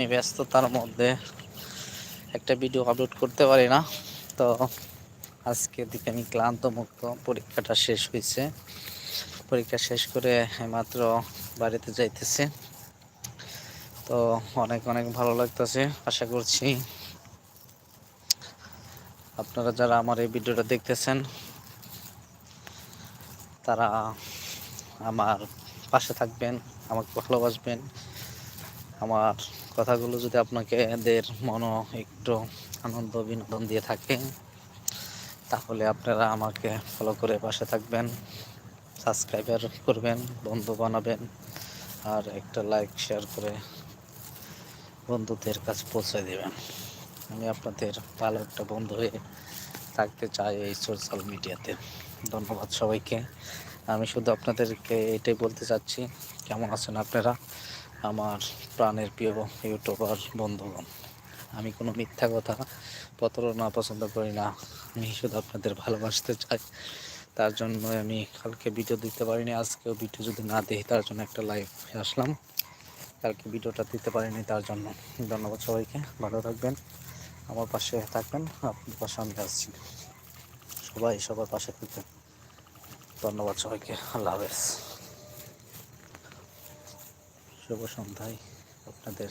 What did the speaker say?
আমি ব্যস্ততার মধ্যে একটা ভিডিও আপলোড করতে পারি না। তো আজকে দিকে আমি ক্লান্ত মুক্ত পরীক্ষাটা শেষ হয়েছে। পরীক্ষা শেষ করে মাত্র বাড়িতে যাইতেছে। তো অনেক অনেক ভালো লাগতেছে, আশা করছি। আপনারা যারা আমার এই ভিডিওটা দেখতেছেন, তারা আমার পাশে থাকবেন, আমাকে ভালোবাসবেন। আমার কথাগুলো যদি আপনাকে এদের মনো একটু আনন্দ বিনোদন দিয়ে থাকে, তাহলে আপনারা আমাকে ফলো করে পাশে থাকবেন সাবস্ক্রাইবার করবেন, বন্ধু বানাবেন, আর একটা লাইক শেয়ার করে বন্ধুদের কাছে পৌঁছে দেবেন। আমি আপনাদের ভালো একটা বন্ধু হয়ে থাকতে চাই এই সোশ্যাল মিডিয়াতে ধন্যবাদ সবাইকে। আমি শুধু আপনাদেরকে এটাই বলতে চাচ্ছি। কেমন আছেন আপনারা? আমার প্রাণের প্রিয় ইউটিউবার, বন্ধুগণ। আমি কোনো মিথ্যা কথা প্রতারণা পছন্দ করি না। আমি শুধু আপনাদের ভালোবাসতে চাই। তার জন্য আমি কালকে ভিডিও দিতে পারিনি, আজকেও ভিডিও যদি না দিই, তার জন্য একটা লাইভ আসলাম। কালকে ভিডিওটা দিতে পারিনি, তার জন্য। ধন্যবাদ সবাইকে, ভালো থাকবেন, আমার পাশে থাকবেন আপনার পাশে আমি আসছি সবাই সবার পাশে থাকবেন। ধন্যবাদ সবাইকে, আল্লাহ হাফেজ। শুভ সন্ধ্যায় আপনাদের